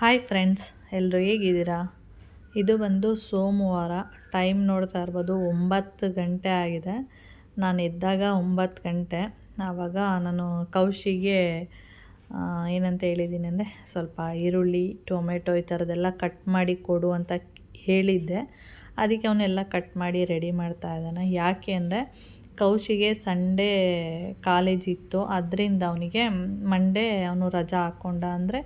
Hi friends ಎಲ್ಲರೂ ಹೇಗಿದ್ದೀರಾ? ಇದು ಬಂದು ಸೋಮವಾರ ಟೈಮ್ ನೋಡ್ತಾ ಇರ್ಬೋದು, ಒಂಬತ್ತು ಗಂಟೆ ಆಗಿದೆ. ನಾನು ಎದ್ದಾಗ ಒಂಬತ್ತು ಗಂಟೆ. ಆವಾಗ ನಾನು ಕೌಶಿಗೆ ಏನಂತ ಹೇಳಿದ್ದೀನಿ ಅಂದರೆ ಸ್ವಲ್ಪ ಈರುಳ್ಳಿ, ಟೊಮೆಟೊ ಈ ಥರದ್ದೆಲ್ಲ ಕಟ್ ಮಾಡಿ ಕೊಡು ಅಂತ ಹೇಳಿದ್ದೆ. ಅದಕ್ಕೆ ಅವನ್ನೆಲ್ಲ ಕಟ್ ಮಾಡಿ ರೆಡಿ ಮಾಡ್ತಾ ಇದ್ದಾನೆ. ಯಾಕೆ ಅಂದರೆ ಕೌಶಿಗೆ ಸಂಡೇ ಕಾಲೇಜ್ ಇತ್ತು. ಅದರಿಂದ ಅವನಿಗೆ ಮಂಡೇ ಅವನು ರಜಾ ಹಾಕ್ಕೊಂಡ ಅಂದರೆ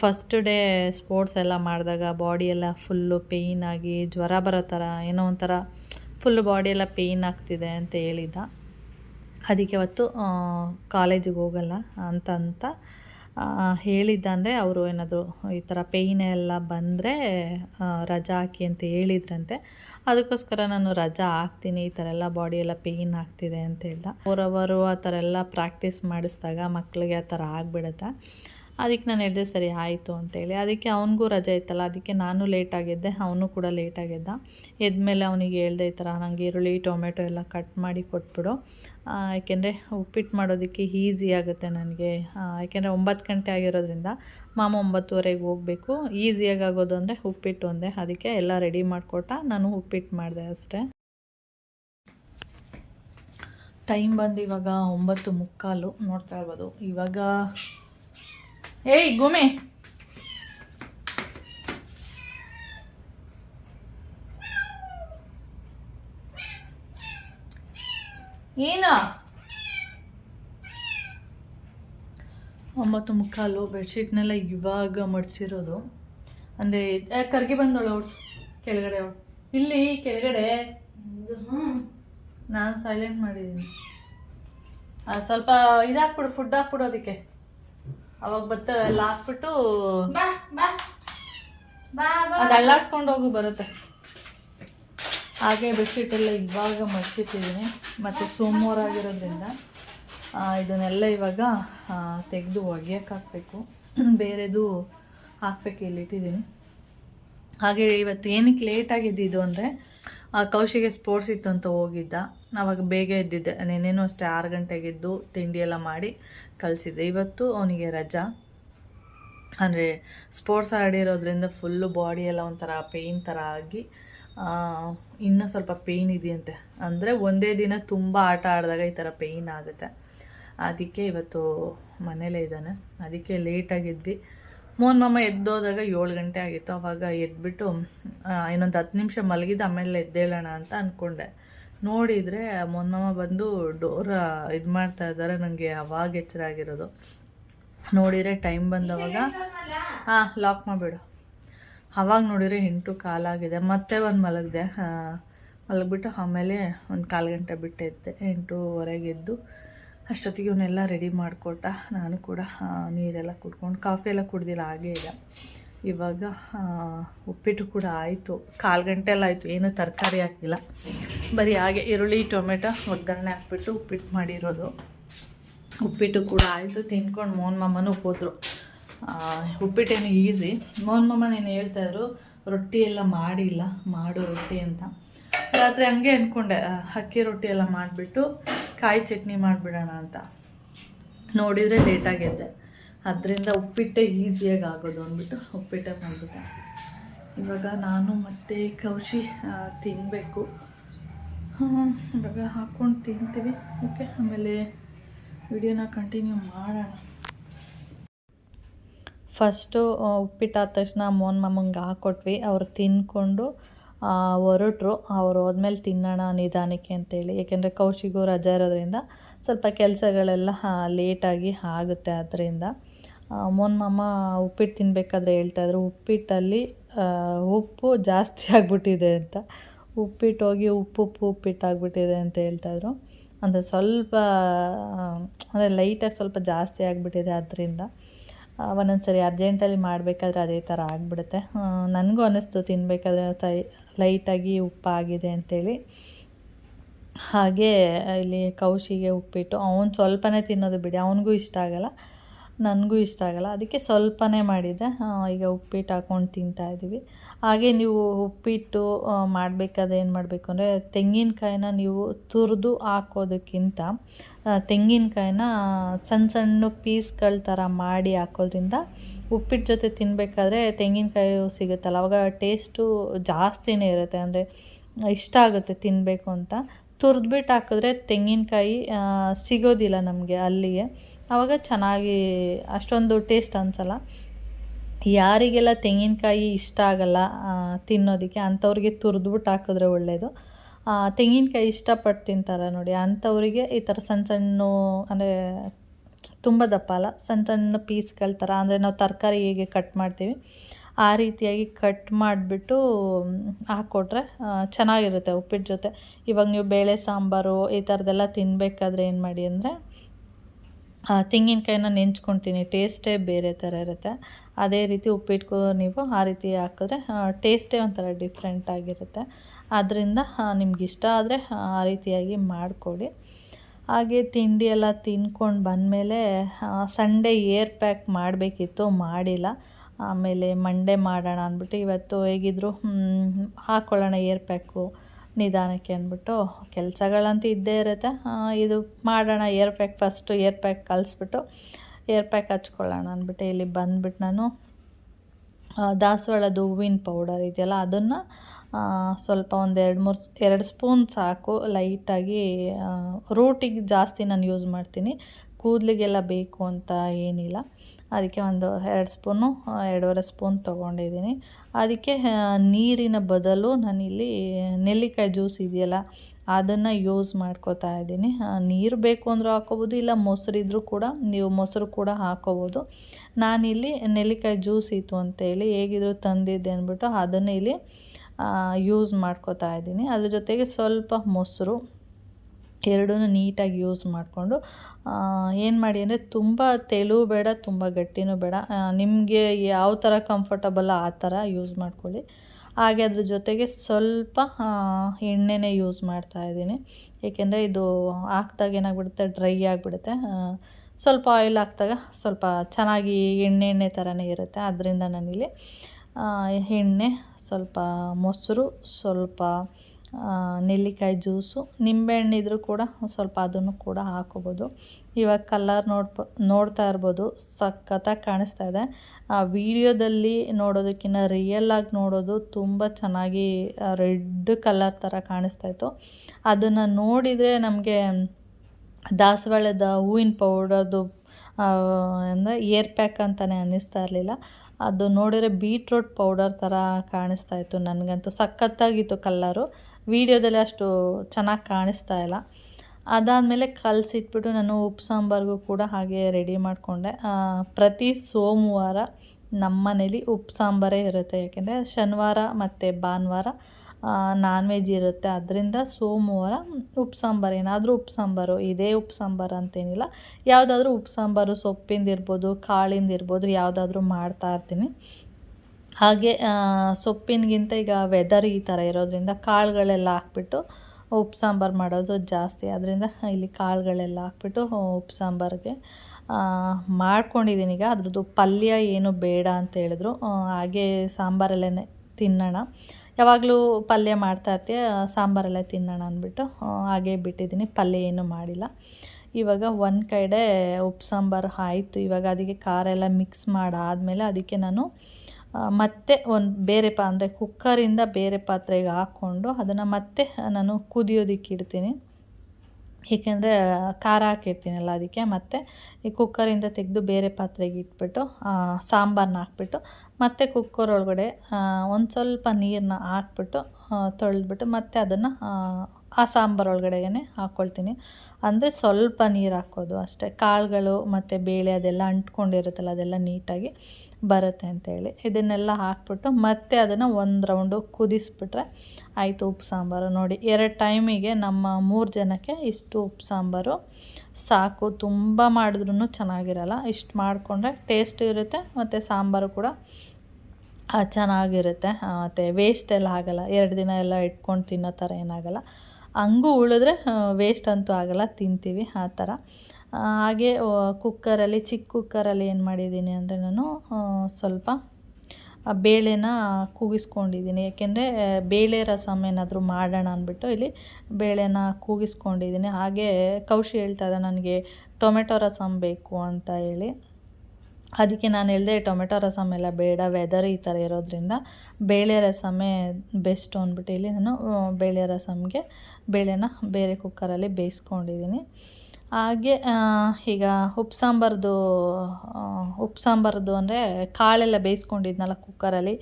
ಫಸ್ಟ್ ಡೇ ಸ್ಪೋರ್ಟ್ಸ್ ಎಲ್ಲ ಮಾಡಿದಾಗ ಬಾಡಿ ಎಲ್ಲ ಫುಲ್ಲು ಪೇಯ್ನ್ ಆಗಿ ಜ್ವರ ಬರೋ ಥರ ಏನೋ ಒಂಥರ ಫುಲ್ ಬಾಡಿ ಎಲ್ಲ ಪೇಯ್ನ್ ಆಗ್ತಿದೆ ಅಂತ ಹೇಳಿದ್ದ. ಅದಕ್ಕೆ ಅವತ್ತು ಕಾಲೇಜಿಗೆ ಹೋಗಲ್ಲ ಅಂತ ಅಂತ ಹೇಳಿದ್ದ ಅಂದರೆ ಅವರು ಏನಾದರೂ ಈ ಥರ ಪೇಯ್ನ್ ಎಲ್ಲ ಬಂದರೆ ರಜಾ ಹಾಕಿ ಅಂತ ಹೇಳಿದ್ರಂತೆ. ಅದಕ್ಕೋಸ್ಕರ ನಾನು ರಜಾ ಹಾಕ್ತೀನಿ, ಈ ಥರ ಎಲ್ಲ ಬಾಡಿ ಎಲ್ಲ ಪೇಯ್ನ್ ಆಗ್ತಿದೆ ಅಂತ ಹೇಳ್ದ. ಅವರವರು ಅವರು ಆ ಥರ ಎಲ್ಲ ಪ್ರಾಕ್ಟೀಸ್ ಮಾಡಿಸಿದಾಗ ಮಕ್ಕಳಿಗೆ ಆ ಥರ ಆಗಿಬಿಡುತ್ತೆ. ಅದಕ್ಕೆ ನಾನು ಹೇಳಿದೆ, ಸರಿ, ಆಯಿತು ಅಂತೇಳಿ. ಅದಕ್ಕೆ ಅವನಿಗೂ ರಜೆ ಇತ್ತಲ್ಲ, ಅದಕ್ಕೆ ನಾನು ಲೇಟಾಗಿದ್ದೆ ಅವನು ಕೂಡ ಲೇಟಾಗಿದ್ದ ಎದ್ಮೇಲೆ ಅವನಿಗೆ ಹೇಳ್ದೆ, ಈ ಥರ ನನಗೆ ಈರುಳ್ಳಿ, ಟೊಮೆಟೊ ಎಲ್ಲ ಕಟ್ ಮಾಡಿ ಕೊಟ್ಬಿಡು. ಯಾಕೆಂದರೆ ಉಪ್ಪಿಟ್ಟು ಮಾಡೋದಕ್ಕೆ ಈಸಿ ಆಗುತ್ತೆ ನನಗೆ. ಯಾಕೆಂದರೆ ಒಂಬತ್ತು ಗಂಟೆ ಆಗಿರೋದ್ರಿಂದ ಮಾಮ ಒಂಬತ್ತುವರೆಗೆ ಹೋಗಬೇಕು. ಈಸಿಯಾಗಿ ಆಗೋದು ಅಂದರೆ ಉಪ್ಪಿಟ್ಟು ಒಂದೇ. ಅದಕ್ಕೆ ಎಲ್ಲ ರೆಡಿ ಮಾಡಿಕೊಟ್ಟ ನಾನು ಉಪ್ಪಿಟ್ಟು ಮಾಡಿದೆ ಅಷ್ಟೇ. ಟೈಮ್ ಬಂದು ಇವಾಗ ಒಂಬತ್ತು ಮುಕ್ಕಾಲು. ನೋಡ್ತಾ ಇರ್ಬೋದು. ಇವಾಗ ಏಯ್, ಗುಮೆ. ಏನ? ಒಂಬತ್ತು ಮುಕ್ಕಾಲು ಬೆಡ್ಶೀಟ್ನೆಲ್ಲ ಇವಾಗ ಮಡ್ಚಿರೋದು ಅಂದರೆ ಕರ್ಗಿ ಬಂದವಳು ಅವ್ರು ಕೆಳಗಡೆ ಅವಳು. ಇಲ್ಲಿ, ಕೆಳಗಡೆ. ನಾನು ಸೈಲೆಂಟ್ ಮಾಡಿದ್ದೀನಿ. ಸ್ವಲ್ಪ ಇದಾಕ್ಬಿಡು ಫುಡ್ ಹಾಕ್ಬಿಡು ಅದಕ್ಕೆ. ಅವಾಗ ಬರ್ತವೆ ಎಲ್ಲ ಹಾಕ್ಬಿಟ್ಟು ಅದು ಅಲ್ಲಾಡ್ಸ್ಕೊಂಡು ಹೋಗು ಬರುತ್ತೆ. ಹಾಗೆ ಬೆಡ್ಶೀಟ್ ಎಲ್ಲ ಇವಾಗ ಮಡ್ಚಿಟ್ಟಿದ್ದೀನಿ ಮತ್ತು ಸೋಮವಾರ ಆಗಿರೋದ್ರಿಂದ ಇದನ್ನೆಲ್ಲ ಇವಾಗ ತೆಗೆದು ಒಗೆಯಕ್ಕೆ ಹಾಕಬೇಕು. ಬೇರೆದು ಹಾಕ್ಬೇಕು ಇಲ್ಲಿ ಇಟ್ಟಿದ್ದೀನಿ ಹಾಗೆ ಇವತ್ತು ಏನಕ್ಕೆ ಲೇಟಾಗಿ ಎದ್ದಿದ್ದು ಅಂದರೆ ಕೌಶಿಗೆ ಸ್ಪೋರ್ಟ್ಸ್ ಇತ್ತು ಅಂತ ಹೋಗಿದ್ದ. ಆವಾಗ ಬೇಗ ಎದ್ದಿದ್ದೆ. ನೆನ್ನೆನೂ ಅಷ್ಟೇ ಆರು ಗಂಟೆಗೆ ಎದ್ದು ತಿಂಡಿ ಎಲ್ಲ ಮಾಡಿ. ಕಳಿಸಿದ್ದೆ. ಇವತ್ತು ಅವನಿಗೆ ರಜಾ. ಅಂದರೆ ಸ್ಪೋರ್ಟ್ಸ್ ಆಡಿರೋದ್ರಿಂದ ಫುಲ್ಲು ಬಾಡಿ ಎಲ್ಲ ಒಂಥರ ಪೇಯ್ನ್ ಥರ ಆಗಿ ಇನ್ನೂ ಸ್ವಲ್ಪ ಪೇಯ್ನ್ ಇದೆಯಂತೆ. ಅಂದರೆ ಒಂದೇ ದಿನ ತುಂಬ ಆಟ ಆಡಿದಾಗ ಈ ಥರ ಪೇಯ್ನ್ ಆಗುತ್ತೆ. ಅದಕ್ಕೆ ಇವತ್ತು ಮನೇಲೇ ಇದ್ದಾನೆ. ಅದಕ್ಕೆ ಲೇಟಾಗಿದ್ವಿ ಮೋಹನ್ ಮಾಮ ಎದ್ದೋದಾಗ ಏಳು ಗಂಟೆ ಆಗಿತ್ತು. ಅವಾಗ ಎದ್ಬಿಟ್ಟು ಇನ್ನೊಂದು ಹತ್ತು ನಿಮಿಷ ಮಲಗಿದ ಆಮೇಲೆ ಎದ್ದೇಳೋಣ ಅಂತ ಅಂದ್ಕೊಂಡೆ ನೋಡಿದರೆ ಮೊನ್ನಮ್ಮ ಬಂದು ಡೋರ ಇದು ಮಾಡ್ತಾ ಇದ್ದಾರೆ ನನಗೆ ಅವಾಗ ಎಚ್ಚರ ಆಗಿರೋದು. ನೋಡಿದರೆ ಟೈಮ್ ಬಂದವಾಗ, ಹಾಂ ಲಾಕ್ ಮಾಡಿಬಿಡು. ಅವಾಗ ನೋಡಿದರೆ ಎಂಟು ಕಾಲಾಗಿದೆ ಮತ್ತೆ ಒಂದು ಮಲಗಿದೆ. ಮಲಗಿಬಿಟ್ಟು ಆಮೇಲೆ ಒಂದು ಕಾಲು ಗಂಟೆ ಬಿಟ್ಟು ಎದ್ದೆ ಎಂಟೂವರೆಗೆ ಎದ್ದು ಅಷ್ಟೊತ್ತಿಗೆ ಇವನ್ನೆಲ್ಲ ರೆಡಿ ಮಾಡಿಕೊಟ್ಟ. ನಾನು ಕೂಡ ನೀರೆಲ್ಲ ಕುಡ್ಕೊಂಡು ಕಾಫಿ ಎಲ್ಲ ಕುಡ್ದಿಲ್ಲ, ಹಾಗೇ ಇಲ್ಲ ಇವಾಗ ಉಪ್ಪಿಟ್ಟು ಕೂಡ ಆಯಿತು. ಕಾಲು ಗಂಟೆ ಎಲ್ಲ ಆಯಿತು. ಏನೂ ತರಕಾರಿ ಹಾಕಿಲ್ಲ. ಬರೀ ಹಾಗೆ ಈರುಳ್ಳಿ, ಟೊಮೆಟೊ, ಒಗ್ಗರಣೆ ಹಾಕ್ಬಿಟ್ಟು ಉಪ್ಪಿಟ್ಟು ಮಾಡಿರೋದು. ಉಪ್ಪಿಟ್ಟು ಕೂಡ ಆಯಿತು. ತಿನ್ಕೊಂಡು ಮೋಹನ್ ಮಾಮನೂ ಹೋದರು. ಉಪ್ಪಿಟ್ಟೇನು ಈಸಿ. ಮೋಹನ್ ಮಾಮ ಏನು ಹೇಳ್ತಾಯಿದ್ರು ರೊಟ್ಟಿ ಎಲ್ಲ ಮಾಡಿಲ್ಲ, ಮಾಡು ರೊಟ್ಟಿ ಅಂತ. ರಾತ್ರಿ ಹಂಗೆ ಅಂದ್ಕೊಂಡೆ ಅಕ್ಕಿ ರೊಟ್ಟಿ ಎಲ್ಲ ಮಾಡಿಬಿಟ್ಟು ಕಾಯಿ ಚಟ್ನಿ ಮಾಡಿಬಿಡೋಣ ಅಂತ. ನೋಡಿದರೆ ಲೇಟಾಗಿದ್ದೆ ಅದರಿಂದ ಉಪ್ಪಿಟ್ಟೆ ಈಸಿಯಾಗಿ ಆಗೋದು ಅಂದ್ಬಿಟ್ಟು ಉಪ್ಪಿಟ್ಟೆ ಮಾಡಿಬಿಟ್ಟೆ. ಇವಾಗ ನಾನು ಮತ್ತು ಕೌಶಿ ತಿನ್ನಬೇಕು ಇವಾಗ ಹಾಕ್ಕೊಂಡು ತಿಂತೀವಿ. ಓಕೆ ಆಮೇಲೆ ವಿಡಿಯೋನ ಕಂಟಿನ್ಯೂ ಮಾಡೋಣ. ಫಸ್ಟು ಉಪ್ಪಿಟ್ಟಾದ ತಕ್ಷಣ ಮೋನ್ ಮಾಮಂಗೆ ಹಾಕ್ಕೊಟ್ವಿ ಅವ್ರು ತಿಂದ್ಕೊಂಡು ಹೊರಟರು. ಅವ್ರು ಹೋದ್ಮೇಲೆ ತಿನ್ನೋಣ ನಿಧಾನಕ್ಕೆ ಅಂತೇಳಿ. ಏಕೆಂದರೆ ಕೌಶಿಗೂ ರಜೆ ಇರೋದ್ರಿಂದ ಸ್ವಲ್ಪ ಕೆಲಸಗಳೆಲ್ಲ ಲೇಟಾಗಿ ಆಗುತ್ತೆ ಅದರಿಂದ. ಮೋನ್ ಮಾಮ ಉಪ್ಪಿಟ್ಟು ತಿನ್ನಬೇಕಾದ್ರೆ ಹೇಳ್ತಾಯಿದ್ರು ಉಪ್ಪಿಟ್ಟಲ್ಲಿ ಉಪ್ಪು ಜಾಸ್ತಿ ಆಗಿಬಿಟ್ಟಿದೆ ಅಂತ. ಉಪ್ಪಿಟ್ಟು ಹೋಗಿ ಉಪ್ಪು ಉಪ್ಪು ಉಪ್ಪಿಟ್ಟು ಆಗಿಬಿಟ್ಟಿದೆ ಅಂತ ಹೇಳ್ತಾಯಿದ್ರು ಅಂದರೆ ಸ್ವಲ್ಪ, ಅಂದರೆ ಲೈಟಾಗಿ ಸ್ವಲ್ಪ ಜಾಸ್ತಿ ಆಗಿಬಿಟ್ಟಿದೆ ಅದರಿಂದ. ಒಂದೊಂದು ಸರಿ ಅರ್ಜೆಂಟಲ್ಲಿ ಮಾಡಬೇಕಾದ್ರೆ ಅದೇ ಥರ ಆಗಿಬಿಡುತ್ತೆ. ನನಗೂ ಅನ್ನಿಸ್ತು ತಿನ್ನಬೇಕಾದ್ರೆ ತೈ ಲೈಟಾಗಿ ಉಪ್ಪಾಗಿದೆ ಅಂತೇಳಿ. ಹಾಗೆ ಇಲ್ಲಿ ಕೌಶಿಗೆ ಉಪ್ಪಿಟ್ಟು, ಅವನು ಸ್ವಲ್ಪನೇ ತಿನ್ನೋದು ಬಿಡಿ, ಅವನಿಗೂ ಇಷ್ಟ ಆಗಲ್ಲ. ನನಗೂ ಇಷ್ಟ ಆಗಲ್ಲ. ಅದಕ್ಕೆ ಸ್ವಲ್ಪನೇ ಮಾಡಿದ್ದೆ ಈಗ ಉಪ್ಪಿಟ್ಟು ಹಾಕ್ಕೊಂಡು ತಿಂತಾ ಇದ್ದೀವಿ. ಹಾಗೆ ನೀವು ಉಪ್ಪಿಟ್ಟು ಮಾಡಬೇಕಾದ್ರೆ ಏನು ಮಾಡಬೇಕು ಅಂದರೆ ತೆಂಗಿನಕಾಯಿನ ನೀವು ತುರಿದು ಹಾಕೋದಕ್ಕಿಂತ ತೆಂಗಿನಕಾಯಿನ ಸಣ್ಣ ಸಣ್ಣ ಪೀಸ್ಗಳ ಥರ ಮಾಡಿ ಹಾಕೋದ್ರಿಂದ ಉಪ್ಪಿಟ್ಟು ಜೊತೆ ತಿನ್ನಬೇಕಾದ್ರೆ ತೆಂಗಿನಕಾಯಿ ಸಿಗುತ್ತಲ್ಲ. ಅವಾಗ ಟೇಸ್ಟು ಜಾಸ್ತಿನೇ ಇರುತ್ತೆ. ಅಂದರೆ ಇಷ್ಟ ಆಗುತ್ತೆ ತಿನ್ನಬೇಕು ಅಂತ. ತುರಿದ್ಬಿಟ್ಟು ಹಾಕಿದ್ರೆ ತೆಂಗಿನಕಾಯಿ ಸಿಗೋದಿಲ್ಲ ನಮಗೆ ಅಲ್ಲಿಗೆ ಆವಾಗ ಚೆನ್ನಾಗಿ ಅಷ್ಟೊಂದು ಟೇಸ್ಟ್ ಅನಿಸಲ್ಲ. ಯಾರಿಗೆಲ್ಲ ತೆಂಗಿನಕಾಯಿ ಇಷ್ಟ ಆಗಲ್ಲ ತಿನ್ನೋದಕ್ಕೆ ಅಂಥವ್ರಿಗೆ ತುರಿದ್ಬಿಟ್ಟು ಹಾಕಿದ್ರೆ ಒಳ್ಳೆಯದು ತೆಂಗಿನಕಾಯಿ ಇಷ್ಟಪಟ್ಟು ತಿಂತಾರೆ ನೋಡಿ, ಅಂಥವ್ರಿಗೆ ಈ ಥರ ಸಣ್ಣ ಸಣ್ಣ, ಅಂದರೆ ತುಂಬ ದಪ್ಪ ಅಲ್ಲ, ಸಣ್ಣ ಸಣ್ಣ ಪೀಸ್ಗಳ ಥರ, ಅಂದರೆ ನಾವು ತರಕಾರಿ ಹೇಗೆ ಕಟ್ ಮಾಡ್ತೀವಿ, ಆ ರೀತಿಯಾಗಿ ಕಟ್ ಮಾಡಿಬಿಟ್ಟು ಹಾಕ್ಕೊಟ್ರೆ ಚೆನ್ನಾಗಿರುತ್ತೆ ಉಪ್ಪಿಟ್ಟು ಜೊತೆ. ಇವಾಗ ನೀವು ಬೇಳೆ ಸಾಂಬಾರು ಈ ಥರದ್ದೆಲ್ಲ ತಿನ್ನಬೇಕಾದ್ರೆ ಏನು ಮಾಡಿ ಅಂದರೆ ತೆಂಗಿನಕಾಯಿನ ನೆಂಚ್ಕೊಳ್ತೀನಿ ಟೇಸ್ಟೇ ಬೇರೆ ಥರ ಇರುತ್ತೆ. ಅದೇ ರೀತಿ ಉಪ್ಪಿಟ್ಟು ನೀವು ಆ ರೀತಿ ಹಾಕಿದ್ರೆ ಟೇಸ್ಟೇ ಒಂಥರ ಡಿಫ್ರೆಂಟ್ ಆಗಿರುತ್ತೆ. ಆದ್ದರಿಂದ ನಿಮ್ಗೆ ಇಷ್ಟ ಆದರೆ, ಆ ರೀತಿಯಾಗಿ ಮಾಡಿಕೊಡಿ ಹಾಗೆ ತಿಂಡಿ ಎಲ್ಲ ತಿನ್ಕೊಂಡು ಬಂದಮೇಲೆ ಸಂಡೇ ಏರ್ ಪ್ಯಾಕ್ ಮಾಡಬೇಕಿತ್ತು ಮಾಡಿಲ್ಲ. ಆಮೇಲೆ ಮಂಡೇ ಮಾಡೋಣ ಅಂದ್ಬಿಟ್ಟು ಇವತ್ತು ಹೇಗಿದ್ರು ಹಾಕ್ಕೊಳ್ಳೋಣ ಏರ್ ಪ್ಯಾಕು ನಿಧಾನಕ್ಕೆ ಅಂದ್ಬಿಟ್ಟು, ಕೆಲಸಗಳಂತೂ ಇದ್ದೇ ಇರುತ್ತೆ. ಇದು ಮಾಡೋಣ, air pack first air pack ಕಲಿಸ್ಬಿಟ್ಟು, air pack ಹಚ್ಕೊಳ್ಳೋಣ ಅಂದ್ಬಿಟ್ಟು ಇಲ್ಲಿ ಬಂದ್ಬಿಟ್ಟು ನಾನು. ದಾಸವಾಳದ ಹೂವಿನ ಪೌಡರ್ ಇದೆಯಲ್ಲ, ಅದನ್ನು ಸ್ವಲ್ಪ ಒಂದು ಎರಡು ಮೂರು, ಎರಡು ಸ್ಪೂನ್ ಸಾಕು ಲೈಟಾಗಿ ರೂಟಿಗೆ ಜಾಸ್ತಿ ನಾನು ಯೂಸ್ ಮಾಡ್ತೀನಿ. ಕೂದಲಿಗೆಲ್ಲ ಬೇಕು ಅಂತ ಏನಿಲ್ಲ. ಅದಕ್ಕೆ ಒಂದು ಎರಡು ಸ್ಪೂನು ಎರಡೂವರೆ ಸ್ಪೂನ್ ತೊಗೊಂಡಿದ್ದೀನಿ. ಅದಕ್ಕೆ ನೀರಿನ ಬದಲು ನಾನಿಲ್ಲಿ ನೆಲ್ಲಿಕಾಯಿ ಜ್ಯೂಸ್ ಇದೆಯಲ್ಲ, ಅದನ್ನು ಯೂಸ್ ಮಾಡ್ಕೋತಾ ಇದ್ದೀನಿ. ನೀರು ಬೇಕು ಅಂದರೂ ಹಾಕೋಬೋದು ಇಲ್ಲ ಮೊಸರು ಇದ್ದರೂ ಕೂಡ ನೀವು ಮೊಸರು ಕೂಡ ಹಾಕೋಬೋದು ನಾನಿಲ್ಲಿ ನೆಲ್ಲಿಕಾಯಿ ಜ್ಯೂಸ್ ಇತ್ತು ಅಂತೇಳಿ ಹೇಗಿದ್ರು ತಂದಿದ್ದೆ ಅಂದ್ಬಿಟ್ಟು ಅದನ್ನು ಇಲ್ಲಿ ಯೂಸ್ ಮಾಡ್ಕೋತಾ ಇದ್ದೀನಿ. ಅದ್ರ ಜೊತೆಗೆ ಸ್ವಲ್ಪ ಮೊಸರು ಎರಡೂ ನೀಟಾಗಿ ಯೂಸ್ ಮಾಡಿಕೊಂಡು ಏನು ಮಾಡಿ ಅಂದರೆ ತುಂಬ ತೆಳು ಬೇಡ, ತುಂಬ ಗಟ್ಟಿನೂ ಬೇಡ. ನಿಮಗೆ ಯಾವ ಥರ ಕಂಫರ್ಟಬಲ್ ಆ ಥರ ಯೂಸ್ ಮಾಡ್ಕೊಳ್ಳಿ. ಹಾಗೆ ಅದ್ರ ಜೊತೆಗೆ ಸ್ವಲ್ಪ ಎಣ್ಣೆನೇ ಯೂಸ್ ಮಾಡ್ತಾ ಇದ್ದೀನಿ. ಏಕೆಂದರೆ ಇದು ಹಾಕ್ದಾಗ ಏನಾಗ್ಬಿಡುತ್ತೆ? ಡ್ರೈ ಆಗಿಬಿಡುತ್ತೆ. ಸ್ವಲ್ಪ ಆಯಿಲ್ ಹಾಕ್ದಾಗ ಸ್ವಲ್ಪ ಚೆನ್ನಾಗಿ ಎಣ್ಣೆ ಎಣ್ಣೆ ಥರನೇ ಇರುತ್ತೆ. ಅದರಿಂದ ನಾನಿಲ್ಲಿ ಎಣ್ಣೆ ಸ್ವಲ್ಪ ಮೊಸರು, ಸ್ವಲ್ಪ ನೆಲ್ಲಿಕಾಯಿ ಜ್ಯೂಸು ನಿಂಬೆಹಣ್ಣು ಇದ್ದರೂ ಕೂಡ ಸ್ವಲ್ಪ ಅದನ್ನು ಕೂಡ ಹಾಕೋಬೋದು ಇವಾಗ ಕಲರ್ ನೋಡ್ಪ, ನೋಡ್ತಾ ಇರ್ಬೋದು, ಸಖತ್ತಾಗಿ ಕಾಣಿಸ್ತಾ ಇದೆ. ಆ ವಿಡಿಯೋದಲ್ಲಿ ನೋಡೋದಕ್ಕಿಂತ ರಿಯಲ್ಲಾಗಿ ನೋಡೋದು ತುಂಬ ಚೆನ್ನಾಗಿ ರೆಡ್ ಕಲರ್ ಥರ ಕಾಣಿಸ್ತಾ ಇತ್ತು. ಅದನ್ನು ನೋಡಿದರೆ ನಮಗೆ ದಾಸವಾಳದ ಹೂವಿನ ಪೌಡರ್ದು ಅಂದರೆ ಏರ್ ಪ್ಯಾಕ್ ಅಂತಲೇ ಅನ್ನಿಸ್ತಾ ಇರಲಿಲ್ಲ. ಅದು ನೋಡಿದರೆ ಬೀಟ್ರೋಟ್ ಪೌಡರ್ ಥರ ಕಾಣಿಸ್ತಾ ಇತ್ತು ನನಗಂತೂ. ಸಖತ್ತಾಗಿತ್ತು ಕಲ್ಲರು ವೀಡಿಯೋದಲ್ಲಿ ಅಷ್ಟು ಚೆನ್ನಾಗಿ ಕಾಣಿಸ್ತಾ ಇಲ್ಲ. ಅದಾದಮೇಲೆ ಕಲಸಿಟ್ಬಿಟ್ಟು ನಾನು ಉಪ್ಪು ಸಾಂಬಾರಿಗೂ ಕೂಡ ಹಾಗೆ ರೆಡಿ ಮಾಡಿಕೊಂಡೆ. ಪ್ರತಿ ಸೋಮವಾರ ನಮ್ಮ ಮನೇಲಿ ಉಪ್ಪು ಸಾಂಬಾರೇ ಇರುತ್ತೆ. ಯಾಕೆಂದರೆ ಶನಿವಾರ ಮತ್ತು ಭಾನುವಾರ ನಾನ್ ವೆಜ್ ಇರುತ್ತೆ. ಅದರಿಂದ ಸೋಮವಾರ ಉಪ್ಪು ಸಾಂಬಾರು, ಏನಾದರೂ ಉಪ್ಪು ಸಾಂಬಾರು, ಇದೇ ಉಪ್ಪು ಸಾಂಬಾರು ಅಂತೇನಿಲ್ಲ. ಯಾವುದಾದ್ರೂ ಉಪ್ಪು ಸಾಂಬಾರು ಸೊಪ್ಪಿಂದ ಇರ್ಬೋದು ಕಾಳಿಂದ ಇರ್ಬೋದು ಯಾವುದಾದ್ರೂ ಮಾಡ್ತಾ ಇರ್ತೀನಿ. ಹಾಗೆ ಸೊಪ್ಪಿನಗಿಂತ ಈಗ ವೆದರ್ ಈ ಥರ ಇರೋದ್ರಿಂದ ಕಾಳುಗಳೆಲ್ಲ ಹಾಕ್ಬಿಟ್ಟು ಉಪ್ಪು ಸಾಂಬಾರು ಮಾಡೋದು ಜಾಸ್ತಿ. ಅದರಿಂದ ಇಲ್ಲಿ ಕಾಳುಗಳೆಲ್ಲ ಹಾಕ್ಬಿಟ್ಟು ಉಪ್ಪು ಸಾಂಬಾರಿಗೆ ಮಾಡ್ಕೊಂಡಿದ್ದೀನಿ ಈಗ. ಅದ್ರದ್ದು ಪಲ್ಯ ಏನು ಬೇಡ ಅಂತ ಹೇಳಿದ್ರು. ಹಾಗೆ ಸಾಂಬಾರಲ್ಲೇ ತಿನ್ನೋಣ. ಯಾವಾಗಲೂ ಪಲ್ಯ ಮಾಡ್ತಾ ಇರ್ತೀಯ, ಸಾಂಬಾರಲ್ಲೇ ತಿನ್ನೋಣ ಅಂದ್ಬಿಟ್ಟು ಹಾಗೆ ಬಿಟ್ಟಿದ್ದೀನಿ ಪಲ್ಯ ಏನು ಮಾಡಿಲ್ಲ. ಇವಾಗ ಒಂದು ಕಡೆ ಉಪ್ಪು ಸಾಂಬಾರು ಆಯಿತು. ಇವಾಗ ಅದಕ್ಕೆ ಖಾರ ಎಲ್ಲ ಮಿಕ್ಸ್ ಮಾಡಾದಮೇಲೆ ಅದಕ್ಕೆ ನಾನು ಮತ್ತೆ ಒಂದು ಬೇರೆ ಪಾ, ಅಂದರೆ ಕುಕ್ಕರಿಂದ ಬೇರೆ ಪಾತ್ರೆಗೆ ಹಾಕ್ಕೊಂಡು ಅದನ್ನು ಮತ್ತೆ ನಾನು ಕುದಿಯೋದಕ್ಕೆ ಇಡ್ತೀನಿ. ಏಕೆಂದರೆ ಖಾರ ಹಾಕಿರ್ತೀನಲ್ಲ ಅದಕ್ಕೆ, ಮತ್ತು ಈ ಕುಕ್ಕರಿಂದ ತೆಗೆದು ಬೇರೆ ಪಾತ್ರೆಗೆ ಇಟ್ಬಿಟ್ಟು ಸಾಂಬಾರನ್ನ ಹಾಕ್ಬಿಟ್ಟು, ಮತ್ತು ಕುಕ್ಕರ್ ಒಳಗಡೆ ಒಂದು ಸ್ವಲ್ಪ ನೀರನ್ನ ಹಾಕ್ಬಿಟ್ಟು ತೊಳೆದ್ಬಿಟ್ಟು, ಮತ್ತೆ ಅದನ್ನು ಆ ಸಾಂಬಾರು ಒಳಗಡೆಗೆ ಹಾಕ್ಕೊಳ್ತೀನಿ ಅಂದರೆ ಸ್ವಲ್ಪ ನೀರು ಹಾಕೋದು ಅಷ್ಟೇ. ಕಾಳುಗಳು ಮತ್ತು ಬೇಳೆ ಅದೆಲ್ಲ ಅಂಟ್ಕೊಂಡಿರುತ್ತಲ್ಲ, ಅದೆಲ್ಲ ನೀಟಾಗಿ ಬರುತ್ತೆ ಅಂತೇಳಿ ಇದನ್ನೆಲ್ಲ ಹಾಕ್ಬಿಟ್ಟು ಮತ್ತೆ ಅದನ್ನು ಒಂದು ರೌಂಡು ಕುದಿಸ್ಬಿಟ್ರೆ ಆಯಿತು ಉಪ್ಪು ಸಾಂಬಾರು. ನೋಡಿ, ಎರಡು ಟೈಮಿಗೆ ನಮ್ಮ ಮೂರು ಜನಕ್ಕೆ ಇಷ್ಟು ಉಪ್ಪು ಸಾಂಬಾರು ಸಾಕು. ತುಂಬ ಮಾಡಿದ್ರೂ ಚೆನ್ನಾಗಿರಲ್ಲ. ಇಷ್ಟು ಮಾಡಿಕೊಂಡ್ರೆ ಟೇಸ್ಟ್ ಇರುತ್ತೆ, ಮತ್ತು ಸಾಂಬಾರು ಕೂಡ ಚೆನ್ನಾಗಿರುತ್ತೆ. ಮತ್ತು ವೇಸ್ಟ್ ಎಲ್ಲ ಆಗಲ್ಲ. ಎರಡು ದಿನ ಎಲ್ಲ ಇಟ್ಕೊಂಡು ತಿನ್ನೋ ಥರ ಏನಾಗಲ್ಲ. ಹಂಗೂ ಉಳಿದ್ರೆ ವೇಸ್ಟ್ ಅಂತೂ ಆಗಲ್ಲ, ತಿಂತೀವಿ ಆ ಥರ ಹಾಗೆ ಕುಕ್ಕರಲ್ಲಿ ಚಿಕ್ಕ ಕುಕ್ಕರಲ್ಲಿ ಏನು ಮಾಡಿದ್ದೀನಿ ಅಂದರೆ ನಾನು ಸ್ವಲ್ಪ ಬೇಳೆನ ಕೂಗಿಸ್ಕೊಂಡಿದ್ದೀನಿ. ಏಕೆಂದರೆ ಬೇಳೆ ರಸಮ್ ಏನಾದರೂ ಮಾಡೋಣ ಅಂದ್ಬಿಟ್ಟು ಇಲ್ಲಿ ಬೇಳೆನ ಕೂಗಿಸ್ಕೊಂಡಿದ್ದೀನಿ. ಹಾಗೆ ಕೌಶಿ ಹೇಳ್ತಾ ಇದ್ದ ನನಗೆ ಟೊಮೆಟೊ ರಸಮ್ ಬೇಕು ಅಂತ ಹೇಳಿ. ಅದಕ್ಕೆ ನಾನು ಹೇಳಿದೆ, ಟೊಮೆಟೊ ರಸಮ್ ಎಲ್ಲ ಬೇಡ ವೆದರ್ ಈ ಥರ ಇರೋದ್ರಿಂದ ಬೇಳೆ ರಸಮೇ ಬೆಸ್ಟು ಅಂದ್ಬಿಟ್ಟು ಇಲ್ಲಿ ನಾನು ಬೇಳೆ ರಸಮ್ಗೆ ಬೇಳೆನ ಬೇರೆ ಕುಕ್ಕರಲ್ಲಿ ಬೇಯಿಸ್ಕೊಂಡಿದ್ದೀನಿ. ಹಾಗೆ ಈಗ ಉಪ್ಪು ಸಾಂಬಾರ್ದು ಉಪ್ಪು ಸಾಂಬಾರ್ದು ಅಂದರೆ ಕಾಳೆಲ್ಲ ಬೇಯಿಸ್ಕೊಂಡಿದ್ನಲ್ಲ ಕುಕ್ಕರಲ್ಲಿ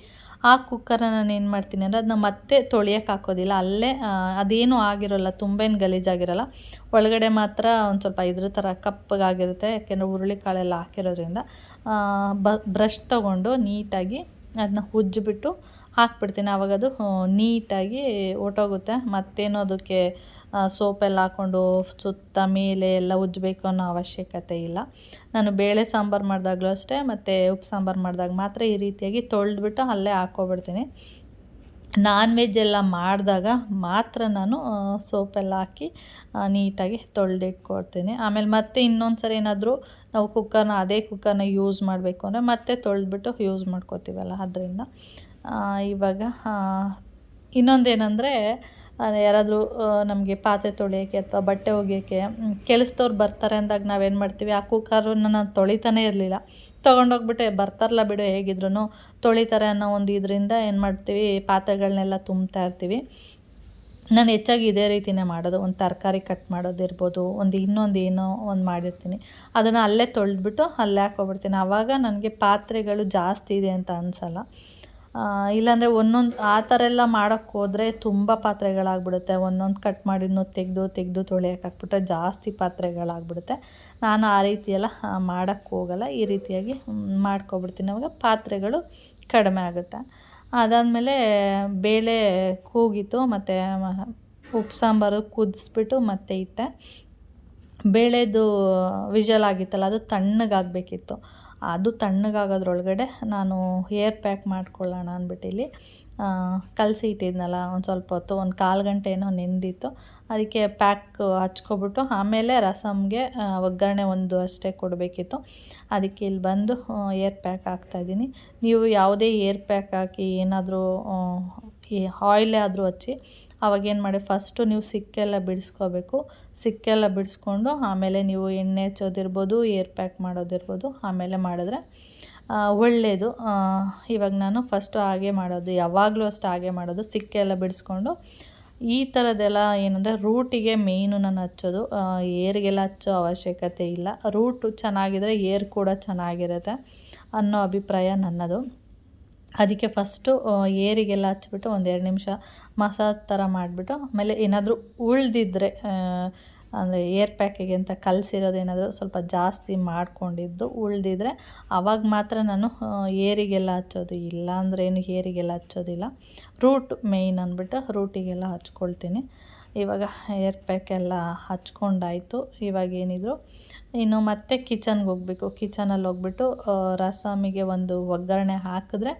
ಆ ಕುಕ್ಕರ ನಾನು ಏನು ಮಾಡ್ತೀನಿ ಅಂದರೆ ಅದನ್ನ ಮತ್ತೆ ತೊಳಿಯೋಕೆ ಹಾಕೋದಿಲ್ಲ. ಅಲ್ಲೇ ಅದೇನು ಆಗಿರೋಲ್ಲ ತುಂಬ ಏನು ಗಲೀಜಾಗಿರೋಲ್ಲ ಒಳಗಡೆ ಮಾತ್ರ ಒಂದು ಸ್ವಲ್ಪ ಇದ್ರ ಥರ ಕಪ್ಪಗಾಗಿರುತ್ತೆ ಯಾಕೆಂದರೆ ಹುರುಳಿಕಾಳೆಲ್ಲ ಹಾಕಿರೋದ್ರಿಂದ. ಬ ಬ್ರಷ್ ತೊಗೊಂಡು ನೀಟಾಗಿ ಅದನ್ನ ಉಜ್ಜಿಬಿಟ್ಟು ಹಾಕ್ಬಿಡ್ತೀನಿ. ಆವಾಗ ಅದು ನೀಟಾಗಿ ಹೊರ್ಟೋಗುತ್ತೆ ಮತ್ತೇನು ಅದಕ್ಕೆ ಸೋಪೆಲ್ಲ ಹಾಕ್ಕೊಂಡು ಸುತ್ತ ಮೇಲೆ ಎಲ್ಲ ಉಜ್ಜಬೇಕು ಅನ್ನೋ ಅವಶ್ಯಕತೆ ಇಲ್ಲ. ನಾನು ಬೇಳೆ ಸಾಂಬಾರು ಮಾಡಿದಾಗಲೂ ಅಷ್ಟೇ, ಮತ್ತು ಉಪ್ಪು ಸಾಂಬಾರು ಮಾಡಿದಾಗ ಮಾತ್ರ ಈ ರೀತಿಯಾಗಿ ತೊಳೆದ್ಬಿಟ್ಟು ಅಲ್ಲೇ ಹಾಕ್ಕೊಬಿಡ್ತೀನಿ ನಾನ್ ವೆಜ್ ಎಲ್ಲ ಮಾಡಿದಾಗ ಮಾತ್ರ ನಾನು ಸೋಪೆಲ್ಲ ಹಾಕಿ ನೀಟಾಗಿ ತೊಳೆದಿಟ್ಕೊಡ್ತೀನಿ. ಆಮೇಲೆ ಮತ್ತೆ ಇನ್ನೊಂದು ಸರಿ ಏನಾದರೂ ನಾವು ಕುಕ್ಕರ್ನ, ಅದೇ ಕುಕ್ಕರ್ನ ಯೂಸ್ ಮಾಡಬೇಕು ಅಂದರೆ ಮತ್ತೆ ತೊಳೆದ್ಬಿಟ್ಟು ಯೂಸ್ ಮಾಡ್ಕೋತೀವಲ್ಲ, ಅದರಿಂದ. ಇವಾಗ ಇನ್ನೊಂದೇನೆಂದರೆ ಯಾರಾದರೂ ನಮಗೆ ಪಾತ್ರೆ ತೊಳೆಯೋಕ್ಕೆ ಅಥವಾ ಬಟ್ಟೆ ಒಗೆಯೋಕ್ಕೆ ಕೆಲಸದವ್ರು ಬರ್ತಾರೆ ಅಂದಾಗ ನಾವೇನು ಮಾಡ್ತೀವಿ, ಆ ಕುಕ್ಕರನ್ನ ನಾನು ತೊಳಿತಾನೇ ಇರಲಿಲ್ಲ. ತೊಗೊಂಡೋಗ್ಬಿಟ್ಟೆ ಬರ್ತಾರಲ್ಲ ಬಿಡು ಹೇಗಿದ್ರು ತೊಳಿತಾರೆ ಅನ್ನೋ ಒಂದು ಇದರಿಂದ ಏನು ಮಾಡ್ತೀವಿ ಪಾತ್ರೆಗಳನ್ನೆಲ್ಲ ತುಂಬ್ತಾ ಇರ್ತೀವಿ. ನಾನು ಹೆಚ್ಚಾಗಿ ಇದೇ ರೀತಿನೇ ಮಾಡೋದು, ಒಂದು ತರಕಾರಿ ಕಟ್ ಮಾಡೋದಿರ್ಬೋದು ಒಂದು ಇನ್ನೊಂದು ಏನೋ ಒಂದು ಮಾಡಿರ್ತೀನಿ. ಅದನ್ನು ಅಲ್ಲೇ ತೊಳೆದ್ಬಿಟ್ಟು ಅಲ್ಲೇ ಹಾಕ್ಕೊಬಿಡ್ತೀನಿ. ಆವಾಗ ನನಗೆ ಪಾತ್ರೆಗಳು ಜಾಸ್ತಿ ಇದೆ ಅಂತ ಅನಿಸಲ್ಲ. ಇಲ್ಲಾಂದರೆ ಒಂದೊಂದು ಆ ಥರ ಎಲ್ಲ ಮಾಡೋಕ್ಕೆ ಹೋದರೆ ತುಂಬ ಪಾತ್ರೆಗಳಾಗ್ಬಿಡುತ್ತೆ. ಒಂದೊಂದು ಕಟ್ ಮಾಡಿದ್ನು ತೆಗೆದು ತೆಗೆದು ತೊಳೆಯೋಕ್ಕಾಕ್ಬಿಟ್ರೆ ಜಾಸ್ತಿ ಪಾತ್ರೆಗಳಾಗ್ಬಿಡುತ್ತೆ. ನಾನು ಆ ರೀತಿ ಎಲ್ಲ ಮಾಡೋಕ್ಕೆ ಹೋಗಲ್ಲ. ಈ ರೀತಿಯಾಗಿ ಮಾಡ್ಕೊಬಿಡ್ತೀನಿ. ಅವಾಗ ಪಾತ್ರೆಗಳು ಕಡಿಮೆ ಆಗುತ್ತೆ. ಅದಾದಮೇಲೆ ಬೇಳೆ ಕೂಗಿತು, ಮತ್ತು ಉಪ್ಪು ಸಾಂಬಾರು ಕುದಿಸ್ಬಿಟ್ಟು ಮತ್ತೆ ಇಟ್ಟೆ. ಬೇಳೆದು ವಿಜಲ್ ಆಗಿತ್ತಲ್ಲ, ಅದು ತಣ್ಣಗಾಗಬೇಕಿತ್ತು. ಅದು ತಣ್ಣಗಾಗೋದ್ರೊಳಗಡೆ ನಾನು ಏರ್ ಪ್ಯಾಕ್ ಮಾಡ್ಕೊಳ್ಳೋಣ ಅಂದ್ಬಿಟ್ಟು ಇಲ್ಲಿ ಕಲಸಿ ಇಟ್ಟಿದ್ನಲ್ಲ, ಒಂದು ಸ್ವಲ್ಪ ಹೊತ್ತು, ಒಂದು ಕಾಲು ಗಂಟೆ ಏನೋ ನೆಂದಿತ್ತು. ಅದಕ್ಕೆ ಪ್ಯಾಕ್ ಹಚ್ಕೊಬಿಟ್ಟು, ಆಮೇಲೆ ರಸಮ್ಗೆ ಒಗ್ಗರಣೆ ಒಂದು ಅಷ್ಟೇ ಕೊಡಬೇಕಿತ್ತು. ಅದಕ್ಕೆ ಇಲ್ಲಿ ಬಂದು ಏರ್ ಪ್ಯಾಕ್ ಹಾಕ್ತಾಯಿದ್ದೀನಿ ನೀವು ಯಾವುದೇ ಏರ್ ಪ್ಯಾಕ್ ಹಾಕಿ ಏನಾದರೂ ಈ ಆಯಿಲೇ ಆದರೂ ಹಚ್ಚಿ ಅವಾಗೇನು ಮಾಡಿ ಫಸ್ಟು ನೀವು ಸಿಕ್ಕೆಲ್ಲ ಬಿಡಿಸ್ಕೋಬೇಕು. ಸಿಕ್ಕೆಲ್ಲ ಬಿಡಿಸ್ಕೊಂಡು, ಆಮೇಲೆ ನೀವು ಎಣ್ಣೆ ಹಚ್ಚೋದಿರ್ಬೋದು ಏರ್ ಪ್ಯಾಕ್ ಮಾಡೋದಿರ್ಬೋದು, ಆಮೇಲೆ ಮಾಡಿದ್ರೆ ಒಳ್ಳೆಯದು ಇವಾಗ ನಾನು ಫಸ್ಟು ಹಾಗೆ ಮಾಡೋದು, ಯಾವಾಗಲೂ ಅಷ್ಟು ಹಾಗೆ ಮಾಡೋದು ಸಿಕ್ಕೆಲ್ಲ ಬಿಡಿಸ್ಕೊಂಡು. ಈ ಥರದ್ದೆಲ್ಲ ಏನಂದರೆ ರೂಟಿಗೆ ಮೇಯ್ನು ನಾನು ಹಚ್ಚೋದು. ಏರಿಗೆಲ್ಲ ಹಚ್ಚೋ ಅವಶ್ಯಕತೆ ಇಲ್ಲ. ರೂಟು ಚೆನ್ನಾಗಿದ್ರೆ ಏರ್ ಕೂಡ ಚೆನ್ನಾಗಿರುತ್ತೆ ಅನ್ನೋ ಅಭಿಪ್ರಾಯ ನನ್ನದು. ಅದಕ್ಕೆ ಫಸ್ಟು ಏರಿಗೆಲ್ಲ ಹಚ್ಬಿಟ್ಟು ಎರಡು ನಿಮಿಷ ಮಸಾಜ್ ಥರ ಮಾಡಿಬಿಟ್ಟು, ಆಮೇಲೆ ಏನಾದರೂ ಉಳಿದಿದ್ರೆ ಅಂದರೆ ಏರ್ ಪ್ಯಾಕಿಗೆ ಅಂತ ಕಲಸಿರೋದೇನಾದರೂ ಸ್ವಲ್ಪ ಜಾಸ್ತಿ ಮಾಡಿಕೊಂಡಿದ್ದು ಉಳಿದಿದ್ರೆ ಆವಾಗ ಮಾತ್ರ ನಾನು ಏರಿಗೆಲ್ಲ ಹಚ್ಚೋದು ಇಲ್ಲ ಅಂದರೆ ಏನು ಏರಿಗೆಲ್ಲ ಹಚ್ಚೋದಿಲ್ಲ. ರೂಟ್ ಮೇಯ್ನ್ ಅಂದ್ಬಿಟ್ಟು ರೂಟಿಗೆಲ್ಲ ಹಚ್ಕೊಳ್ತೀನಿ. ಇವಾಗ ಏರ್ ಪ್ಯಾಕೆಲ್ಲ ಹಚ್ಕೊಂಡಾಯಿತು. ಇವಾಗ ಏನಿದ್ರು ಇನ್ನು ಮತ್ತೆ ಕಿಚನ್ಗೆ ಹೋಗಬೇಕು. ಕಿಚನಲ್ಲಿ ಹೋಗ್ಬಿಟ್ಟು ರಸಮಿಗೆ ಒಂದು ಒಗ್ಗರಣೆ ಹಾಕಿದ್ರೆ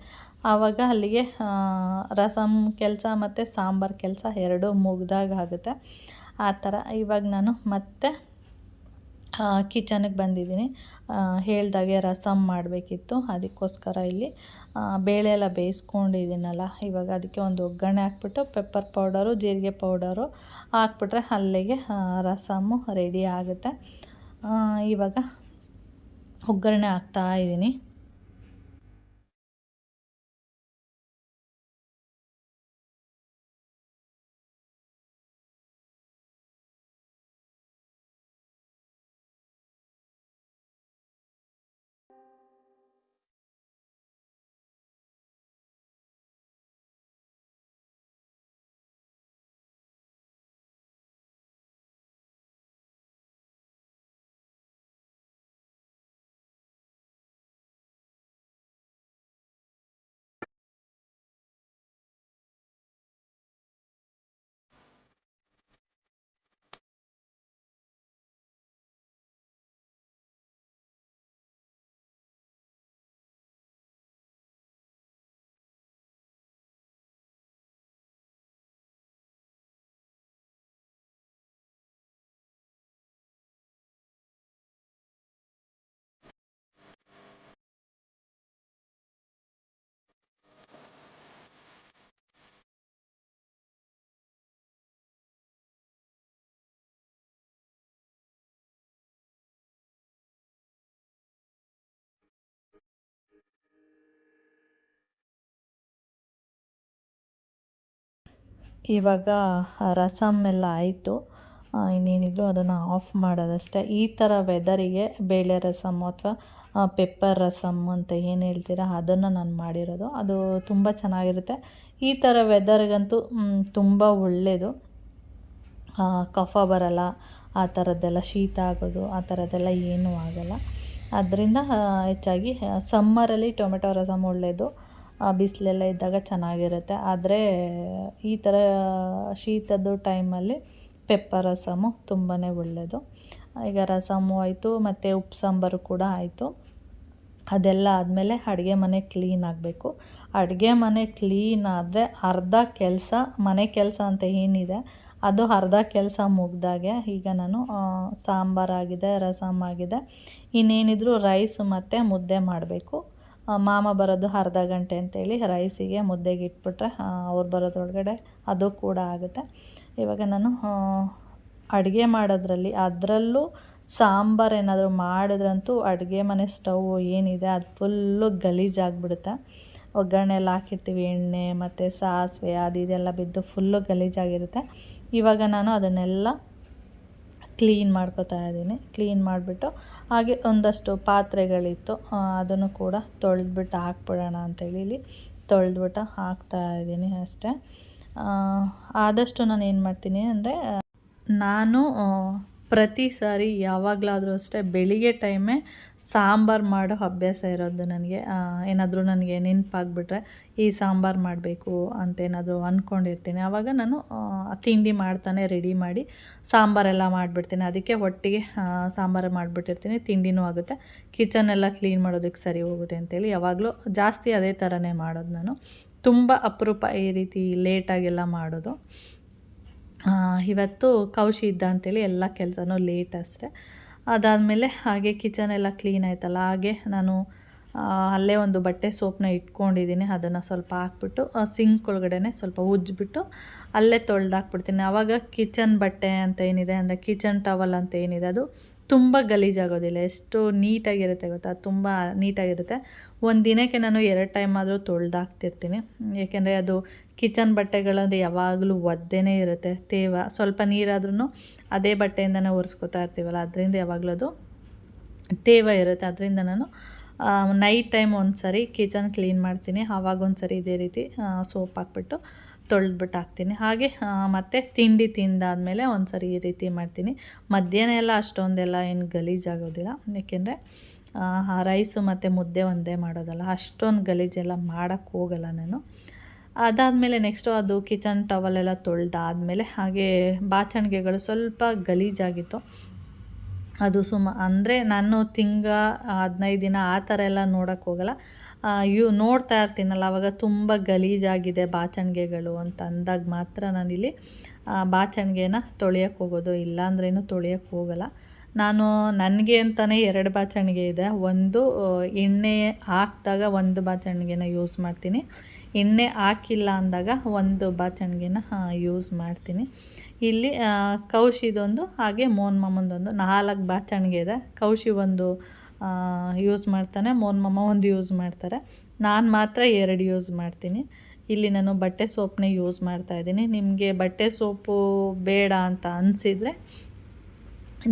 ಆವಾಗ ಅಲ್ಲಿಗೆ ರಸಮ್ ಕೆಲಸ ಮತ್ತು ಸಾಂಬಾರು ಕೆಲಸ ಎರಡೂ ಮುಗ್ದಾಗ ಆಗುತ್ತೆ. ಆ ಥರ ಇವಾಗ ನಾನು ಮತ್ತೆ ಕಿಚನಿಗೆ ಬಂದಿದ್ದೀನಿ. ಹೇಳ್ದಾಗೆ ರಸಮ್ ಮಾಡಬೇಕಿತ್ತು. ಅದಕ್ಕೋಸ್ಕರ ಇಲ್ಲಿ ಬೇಳೆ ಎಲ್ಲ ಬೇಯಿಸ್ಕೊಂಡಿದ್ದೀನಲ್ಲ, ಇವಾಗ ಅದಕ್ಕೆ ಒಂದು ಒಗ್ಗರಣೆ ಹಾಕ್ಬಿಟ್ಟು ಪೆಪ್ಪರ್ ಪೌಡರು, ಜೀರಿಗೆ ಪೌಡರು ಹಾಕ್ಬಿಟ್ರೆ ಅಲ್ಲಿಗೆ ರಸಮು ರಸಮ್ಮು ರೆಡಿ ಆಗುತ್ತೆ. ಇವಾಗ ಒಗ್ಗರಣೆ ಹಾಕ್ತಾ ಇದ್ದೀನಿ. ಇವಾಗ ರಸಮ್ ಎಲ್ಲ ಆಯಿತು. ಇನ್ನೇನಿದ್ರು ಅದನ್ನು ಆಫ್ ಮಾಡೋದಷ್ಟೇ. ಈ ಥರ ವೆದರಿಗೆ ಬೇಳೆ ರಸಮ್ ಅಥವಾ ಪೆಪ್ಪರ್ ರಸಮ್ ಅಂತ ಏನು ಹೇಳ್ತೀರಾ ಅದನ್ನು ನಾನು ಮಾಡಿರೋದು. ಅದು ತುಂಬ ಚೆನ್ನಾಗಿರುತ್ತೆ. ಈ ಥರ ವೆದರ್ಗಂತೂ ತುಂಬ ಒಳ್ಳೆಯದು ಕಫ ಬರಲ್ಲ, ಆ ಥರದ್ದೆಲ್ಲ ಶೀತ ಆಗೋದು, ಆ ಥರದ್ದೆಲ್ಲ ಏನೂ ಆಗಲ್ಲ. ಅದರಿಂದ ಹೆಚ್ಚಾಗಿ ಸಮ್ಮರಲ್ಲಿ ಟೊಮೆಟೊ ರಸಮ್ ಒಳ್ಳೆಯದು ಬಿಸಿಲೆಲ್ಲ ಇದ್ದಾಗ ಚೆನ್ನಾಗಿರುತ್ತೆ. ಆದರೆ ಈ ಥರ ಶೀತದ ಟೈಮಲ್ಲಿ ಪೆಪ್ಪರ್ ರಸಮು ತುಂಬಾ ಒಳ್ಳೆಯದು ಈಗ ರಸಮು ಆಯಿತು, ಮತ್ತು ಉಪ್ಪು ಸಾಂಬಾರು ಕೂಡ ಆಯಿತು. ಅದೆಲ್ಲ ಆದಮೇಲೆ ಅಡುಗೆ ಮನೆ ಕ್ಲೀನ್ ಆಗಬೇಕು. ಅಡುಗೆ ಮನೆ ಕ್ಲೀನ್ ಆದರೆ ಅರ್ಧ ಕೆಲಸ, ಮನೆ ಕೆಲಸ ಅಂತ ಏನಿದೆ, ಅದು ಅರ್ಧ ಕೆಲಸ ಮುಗ್ದಾಗೆ ಈಗ ನಾನು ಸಾಂಬಾರಾಗಿದೆ, ರಸಮ್ ಆಗಿದೆ. ಇನ್ನೇನಿದ್ರು ರೈಸ್ ಮತ್ತು ಮುದ್ದೆ ಮಾಡಬೇಕು. ಮಾಮ ಬರೋದು ಅರ್ಧ ಗಂಟೆ ಅಂತೇಳಿ ರೈಸಿಗೆ ಮುದ್ದೆಗೆ ಇಟ್ಬಿಟ್ರೆ ಅವ್ರು ಬರೋದ್ರೊಳಗಡೆ ಅದು ಕೂಡ ಆಗುತ್ತೆ. ಇವಾಗ ನಾನು ಅಡುಗೆ ಮಾಡೋದ್ರಲ್ಲಿ ಅದರಲ್ಲೂ ಸಾಂಬಾರು ಏನಾದರೂ ಮಾಡಿದ್ರಂತೂ ಅಡುಗೆ ಮನೆ ಸ್ಟವ್ ಏನಿದೆ ಅದು ಫುಲ್ಲು ಗಲೀಜಾಗ್ಬಿಡುತ್ತೆ. ಒಗ್ಗರಣೆ ಎಲ್ಲ ಹಾಕಿರ್ತೀವಿ, ಎಣ್ಣೆ ಮತ್ತು ಸಾಸಿವೆ ಅದು ಇದೆಲ್ಲ ಬಿದ್ದು ಫುಲ್ಲು ಗಲೀಜಾಗಿರುತ್ತೆ. ಇವಾಗ ನಾನು ಅದನ್ನೆಲ್ಲ ಕ್ಲೀನ್ ಮಾಡ್ಕೋತಾ ಇದ್ದೀನಿ. ಕ್ಲೀನ್ ಮಾಡಿಬಿಟ್ಟು ಹಾಗೆ ಒಂದಷ್ಟು ಪಾತ್ರೆಗಳಿತ್ತು. ಅದನ್ನು ಕೂಡ ತೊಳೆದ್ಬಿಟ್ಟು ಹಾಕ್ಬಿಡೋಣ ಅಂತೇಳಿ ಇಲ್ಲಿ ತೊಳೆದ್ಬಿಟ್ಟು ಹಾಕ್ತಾ ಇದ್ದೀನಿ ಅಷ್ಟೇ. ಆದಷ್ಟು ನಾನು ಏನು ಮಾಡ್ತೀನಿ ಅಂದರೆ ನಾನು ಪ್ರತಿ ಸಾರಿ ಯಾವಾಗಲಾದರೂ ಅಷ್ಟೇ ಬೆಳಿಗ್ಗೆ ಟೈಮೇ ಸಾಂಬಾರು ಮಾಡೋ ಅಭ್ಯಾಸ ಇರೋದು ನನಗೆ. ಏನಾದರೂ ನನಗೆ ನೆನಪಾಗ್ಬಿಟ್ರೆ ಈ ಸಾಂಬಾರು ಮಾಡಬೇಕು ಅಂತೇನಾದರೂ ಅಂದ್ಕೊಂಡಿರ್ತೀನಿ ಆವಾಗ ನಾನು ತಿಂಡಿ ಮಾಡ್ತಾನೆ, ರೆಡಿ ಮಾಡಿ ಸಾಂಬಾರೆಲ್ಲ ಮಾಡಿಬಿಡ್ತೀನಿ. ಅದಕ್ಕೆ ಒಟ್ಟಿಗೆ ಸಾಂಬಾರು ಮಾಡಿಬಿಟ್ಟಿರ್ತೀನಿ. ತಿಂಡಿನೂ ಆಗುತ್ತೆ. ಕಿಚನೆಲ್ಲ ಕ್ಲೀನ್ ಮಾಡೋದಕ್ಕೆ ಸರಿ ಹೋಗುತ್ತೆ ಅಂತೇಳಿ ಯಾವಾಗಲೂ ಜಾಸ್ತಿ ಅದೇ ಥರನೇ ಮಾಡೋದು ನಾನು. ತುಂಬ ಅಪರೂಪ ಈ ರೀತಿ ಲೇಟಾಗೆಲ್ಲ ಮಾಡೋದು. ಇವತ್ತು ಕೌಶಿ ಇದ್ದ ಅಂಥೇಳಿ ಎಲ್ಲ ಕೆಲಸನೂ ಲೇಟ್ ಅಷ್ಟೆ. ಅದಾದಮೇಲೆ ಹಾಗೆ ಕಿಚನ್ ಎಲ್ಲ ಕ್ಲೀನ್ ಆಯ್ತಲ್ಲ, ಹಾಗೆ ನಾನು ಅಲ್ಲೇ ಒಂದು ಬಟ್ಟೆ ಸೋಪ್ನ ಇಟ್ಕೊಂಡಿದ್ದೀನಿ, ಅದನ್ನು ಸ್ವಲ್ಪ ಹಾಕ್ಬಿಟ್ಟು ಸಿಂಕ್ ಒಳಗಡೆ ಸ್ವಲ್ಪ ಉಜ್ಜಿಬಿಟ್ಟು ಅಲ್ಲೇ ತೊಳೆದಾಕ್ಬಿಡ್ತೀನಿ. ಆವಾಗ ಕಿಚನ್ ಬಟ್ಟೆ ಅಂತ ಏನಿದೆ ಅಂದರೆ ಕಿಚನ್ ಟವಲ್ ಅಂತ ಏನಿದೆ ಅದು ತುಂಬ ಗಲೀಜಾಗೋದಿಲ್ಲ. ಎಷ್ಟು ನೀಟಾಗಿರುತ್ತೆ ಗೊತ್ತಾ? ತುಂಬ ನೀಟಾಗಿರುತ್ತೆ. ಒಂದು ದಿನಕ್ಕೆ ನಾನು ಎರಡು ಟೈಮ್ ಆದರೂ ತೊಳೆದಾಕ್ತಿರ್ತೀನಿ. ಏಕೆಂದರೆ ಅದು ಕಿಚನ್ ಬಟ್ಟೆಗಳಂದರೆ ಯಾವಾಗಲೂ ಒದ್ದೆನೇ ಇರುತ್ತೆ. ತೇವ, ಸ್ವಲ್ಪ ನೀರಾದ್ರೂ ಅದೇ ಬಟ್ಟೆಯಿಂದನೇ ಒರೆಸ್ಕೊತಾ ಇರ್ತೀವಲ್ಲ, ಅದರಿಂದ ಯಾವಾಗಲೂ ಅದು ತೇವ ಇರುತ್ತೆ. ಅದರಿಂದ ನಾನು ನೈಟ್ ಟೈಮ್ ಒಂದು ಸರಿ ಕಿಚನ್ ಕ್ಲೀನ್ ಮಾಡ್ತೀನಿ. ಆವಾಗ ಒಂದು ಸರಿ ಇದೇ ರೀತಿ ಸೋಪ್ ಹಾಕ್ಬಿಟ್ಟು. ತೊಳೆದ್ಬಿಟ್ಟು ಹಾಕ್ತೀನಿ ಹಾಗೆ ಮತ್ತು ತಿಂಡಿ ತಿಂದಾದಮೇಲೆ ಒಂದು ಸರಿ ಈ ರೀತಿ ಮಾಡ್ತೀನಿ. ಮಧ್ಯಾಹ್ನ ಎಲ್ಲ ಅಷ್ಟೊಂದೆಲ್ಲ ಏನು ಗಲೀಜಾಗೋದಿಲ್ಲ ಏಕೆಂದರೆ ರೈಸು ಮತ್ತು ಮುದ್ದೆ ಒಂದೇ ಮಾಡೋದಲ್ಲ. ಅಷ್ಟೊಂದು ಗಲೀಜೆಲ್ಲ ಮಾಡೋಕ್ಕೆ ಹೋಗಲ್ಲ ನಾನು. ಅದಾದಮೇಲೆ ನೆಕ್ಸ್ಟು ಅದು ಕಿಚನ್ ಟವಲೆಲ್ಲ ತೊಳೆದಾದ್ಮೇಲೆ, ಹಾಗೆ ಬಾಚಣಿಗೆಗಳು ಸ್ವಲ್ಪ ಗಲೀಜಾಗಿತ್ತು ಅದು ಸುಮ, ಅಂದರೆ ನಾನು ತಿಂಗ ಹದಿನೈದು ದಿನ ಆ ಥರ ಎಲ್ಲ ನೋಡೋಕ್ಕೆ ಹೋಗಲ್ಲ. ಯು ನೋಡ್ತಾ ಇರ್ತೀನಲ್ಲ, ಅವಾಗ ತುಂಬ ಗಲೀಜಾಗಿದೆ ಬಾಚಣಿಗೆಗಳು ಅಂತ ಅಂದಾಗ ಮಾತ್ರ ನಾನಿಲ್ಲಿ ಬಾಚಣಿಗೆನ ತೊಳೆಯೋಕ್ಕೆ ಹೋಗೋದು. ಇಲ್ಲಾಂದ್ರೇನು ತೊಳೆಯೋಕ್ಕೆ ಹೋಗಲ್ಲ. ನಾನು, ನನಗೆ ಅಂತಲೇ ಎರಡು ಬಾಚಣಿಗೆ ಇದೆ. ಒಂದು ಎಣ್ಣೆ ಹಾಕಿದಾಗ ಒಂದು ಬಾಚಣಿಗೆನ ಯೂಸ್ ಮಾಡ್ತೀನಿ. ಎಣ್ಣೆ ಹಾಕಿಲ್ಲ ಅಂದಾಗ ಒಂದು ಬಾಚಣಿಗೆನ ಯೂಸ್ ಮಾಡ್ತೀನಿ. ಇಲ್ಲಿ ಕೌಶಿದೊಂದು, ಹಾಗೆ ಮೋನ್ ಮಾಮಂದೊಂದು ನಾಲ್ಕು ಬಾಚಣಿಗೆ ಇದೆ. ಕೌಶಿ ಒಂದು ಯೂಸ್ ಮಾಡ್ತಾನೆ. ಮೋನ್ ಮಮ್ಮ ಒಂದು ಯೂಸ್ ಮಾಡ್ತಾರೆ. ನಾನು ಮಾತ್ರ ಎರಡು ಯೂಸ್ ಮಾಡ್ತೀನಿ. ಇಲ್ಲಿ ನಾನು ಬಟ್ಟೆ ಸೋಪ್ನೇ ಯೂಸ್ ಮಾಡ್ತಾ ಇದ್ದೀನಿ. ನಿಮಗೆ ಬಟ್ಟೆ ಸೋಪು ಬೇಡ ಅಂತ ಅನಿಸಿದರೆ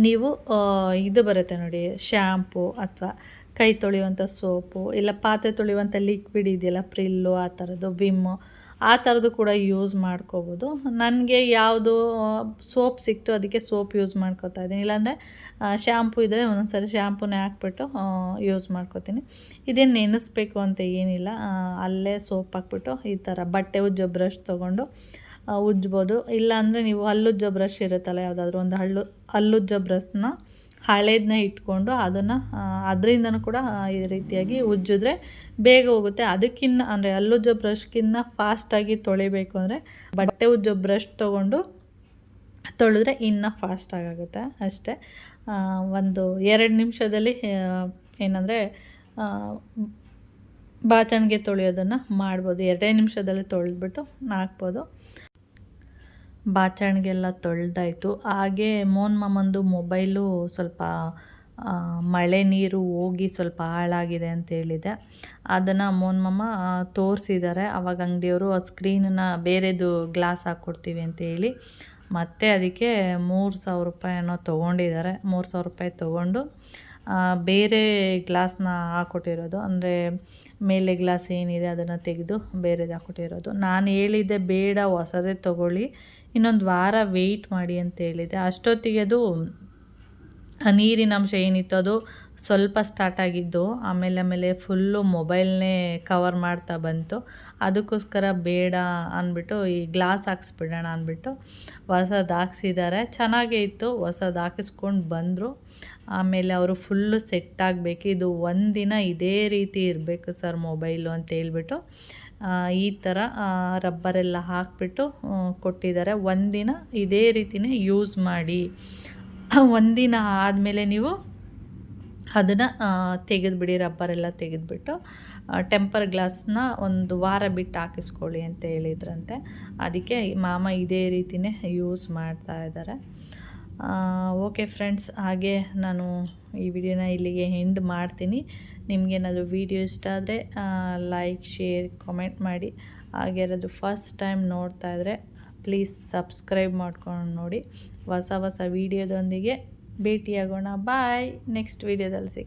ನೀವು ಇದು ಬರುತ್ತೆ ನೋಡಿ ಶ್ಯಾಂಪು ಅಥವಾ ಕೈ ತೊಳೆಯುವಂಥ ಸೋಪು, ಇಲ್ಲ ಪಾತ್ರೆ ತೊಳೆಯುವಂಥ ಲಿಕ್ವಿಡ್ ಇದೆಯಲ್ಲ ಪ್ರಿಲ್ಲು ಆ ಥರದ್ದು ವಿಮ್ಮು ಆ ಥರದ್ದು ಕೂಡ ಯೂಸ್ ಮಾಡ್ಕೋಬೋದು. ನನಗೆ ಯಾವುದು ಸೋಪ್ ಸಿಕ್ತು, ಅದಕ್ಕೆ ಸೋಪ್ ಯೂಸ್ ಮಾಡ್ಕೋತಾ ಇದ್ದೀನಿ. ಇಲ್ಲಾಂದರೆ ಶ್ಯಾಂಪು ಇದ್ದರೆ ಒಂದೊಂದು ಸರಿ ಶ್ಯಾಂಪೂನೇ ಹಾಕ್ಬಿಟ್ಟು ಯೂಸ್ ಮಾಡ್ಕೋತೀನಿ. ಇದೇನು ನೆನೆಸ್ಬೇಕು ಅಂತ ಏನಿಲ್ಲ. ಅಲ್ಲೇ ಸೋಪ್ ಹಾಕ್ಬಿಟ್ಟು ಈ ಥರ ಬಟ್ಟೆ ಉಜ್ಜೋ ಬ್ರಷ್ ತೊಗೊಂಡು ಉಜ್ಬೋದು. ಇಲ್ಲಾಂದರೆ ನೀವು ಹಲ್ಲುಜ್ಜೋ ಬ್ರಷ್ ಇರುತ್ತಲ್ಲ, ಯಾವುದಾದ್ರೂ ಒಂದು ಹಳ್ಳು ಹಲ್ಲುಜ್ಜೋ ಬ್ರಷ್ನ ಹಳೇದನ್ನ ಇಟ್ಕೊಂಡು ಅದನ್ನು ಅದರಿಂದನೂ ಕೂಡ ಈ ರೀತಿಯಾಗಿ ಉಜ್ಜಿದ್ರೆ ಬೇಗ ಹೋಗುತ್ತೆ. ಅದಕ್ಕಿನ್ನ ಅಂದರೆ ಅಲ್ಲುಜ್ಜೋ ಬ್ರಷ್ಗಿನ್ನ ಫಾಸ್ಟಾಗಿ ತೊಳಿಬೇಕು ಅಂದರೆ ಬಟ್ಟೆ ಉಜ್ಜೋ ಬ್ರಷ್ ತೊಗೊಂಡು ತೊಳೆದ್ರೆ ಇನ್ನೂ ಫಾಸ್ಟಾಗುತ್ತೆ ಅಷ್ಟೇ. ಒಂದು ಎರಡು ನಿಮಿಷದಲ್ಲಿ ಏನಂದರೆ ಬಾಚಣಿಗೆ ತೊಳೆಯೋದನ್ನು ಮಾಡ್ಬೋದು. ಎರಡೇ ನಿಮಿಷದಲ್ಲಿ ತೊಳೆದ್ಬಿಟ್ಟು ಹಾಕ್ಬೋದು. ಬಾಚಣಿಗೆಲ್ಲ ತೊಳೆದಾಯಿತು. ಹಾಗೆ ಮೋನ್ ಮಾಮಂದು ಮೊಬೈಲು ಸ್ವಲ್ಪ ಮಳೆ ನೀರು ಹೋಗಿ ಸ್ವಲ್ಪ ಹಾಳಾಗಿದೆ ಅಂತ ಹೇಳಿದೆ. ಅದನ್ನು ಮೋನ್ ಮಾಮ ತೋರಿಸಿದ್ದಾರೆ ಅವಾಗ ಅಂಗಡಿಯವರು ಆ ಸ್ಕ್ರೀನನ್ನ ಬೇರೆದು ಗ್ಲಾಸ್ ಹಾಕ್ಕೊಡ್ತೀವಿ ಅಂತ ಹೇಳಿ. ಮತ್ತೆ ಅದಕ್ಕೆ ಮೂರು ಸಾವಿರ ರೂಪಾಯಿ ತೊಗೊಂಡಿದ್ದಾರೆ ಮೂರು ಸಾವಿರ ರೂಪಾಯಿ ತೊಗೊಂಡು ಬೇರೆ ಗ್ಲಾಸ್ನ ಹಾಕ್ಕೊಟ್ಟಿರೋದು. ಅಂದರೆ ಮೇಲೆ ಗ್ಲಾಸ್ ಏನಿದೆ ಅದನ್ನು ತೆಗೆದು ಬೇರೆದು ಹಾಕ್ಕೊಟ್ಟಿರೋದು. ನಾನು ಹೇಳಿದ್ದೆ, ಬೇಡ ಹೊಸದೇ ತೊಗೊಳ್ಳಿ. ಇನ್ನೊಂದು ವಾರ ವೆಯ್ಟ್ ಮಾಡಿ ಅಂತ ಹೇಳಿದೆ. ಅಷ್ಟೊತ್ತಿಗೆ ಅದು ನೀರಿನ ಅಂಶ ಏನಿತ್ತು ಅದು ಸ್ವಲ್ಪ ಸ್ಟಾರ್ಟ್ ಆಗಿದ್ದು, ಆಮೇಲೆ ಆಮೇಲೆ ಫುಲ್ಲು ಮೊಬೈಲ್ನೇ ಕವರ್ ಮಾಡ್ತಾ ಬಂತು. ಅದಕ್ಕೋಸ್ಕರ ಬೇಡ ಅಂದ್ಬಿಟ್ಟು ಈ ಗ್ಲಾಸ್ ಹಾಕ್ಸ್ಬಿಡೋಣ ಅಂದ್ಬಿಟ್ಟು ಹೊಸದು ಹಾಕ್ಸಿದ್ದಾರೆ. ಚೆನ್ನಾಗೇ ಇತ್ತು, ಹೊಸದು ಹಾಕಿಸ್ಕೊಂಡು ಬಂದರು. ಆಮೇಲೆ ಅವರು ಫುಲ್ಲು ಸೆಟ್ ಆಗಬೇಕು. ಇದು ಒಂದಿನ ಇದೇ ರೀತಿ ಇರಬೇಕು ಸರ್ ಮೊಬೈಲು ಅಂತ ಹೇಳ್ಬಿಟ್ಟು. ಈ ಥರ ರಬ್ಬರೆಲ್ಲ ಹಾಕಿಬಿಟ್ಟು ಕೊಟ್ಟಿದ್ದಾರೆ. ಒಂದಿನ ಇದೇ ರೀತಿಯೇ ಯೂಸ್ ಮಾಡಿ. ಒಂದಿನ ಆದಮೇಲೆ ನೀವು ಅದನ್ನು ತೆಗೆದುಬಿಡಿ ರಬ್ಬರೆಲ್ಲ ತೆಗೆದುಬಿಟ್ಟು. ಟೆಂಪರ್ ಗ್ಲಾಸ್ನ ಒಂದು ವಾರ ಬಿಟ್ಟು ಹಾಕಿಸ್ಕೊಳ್ಳಿ ಅಂತ ಹೇಳಿದ್ರಂತೆ. ಅದಕ್ಕೆ ಮಾಮ ಇದೇ ರೀತಿಯೇ ಯೂಸ್ ಮಾಡ್ತಾ ಇದ್ದಾರೆ. ಓಕೆ ಫ್ರೆಂಡ್ಸ್ ಹಾಗೆ ನಾನು ಈ ವಿಡಿಯೋನ ಇಲ್ಲಿಗೆ ಎಂಡ್ ಮಾಡ್ತೀನಿ. ನಿಮಗೇನಾದರೂ ವೀಡಿಯೋ ಇಷ್ಟ ಆದರೆ ಲೈಕ್ ಶೇರ್ ಕಾಮೆಂಟ್ ಮಾಡಿ. ಹಾಗೆ ಫಸ್ಟ್ ಟೈಮ್ ನೋಡ್ತಾ ಇದ್ದರೆ ಪ್ಲೀಸ್ ಸಬ್ಸ್ಕ್ರೈಬ್ ಮಾಡ್ಕೊಂಡು ನೋಡಿ. ಹೊಸ ಹೊಸ ವೀಡಿಯೋದೊಂದಿಗೆ ಭೇಟಿಯಾಗೋಣ. ಬಾಯ್ ನೆಕ್ಸ್ಟ್ ವೀಡಿಯೋದಲ್ಲಿ ಸಿಗೋಣ.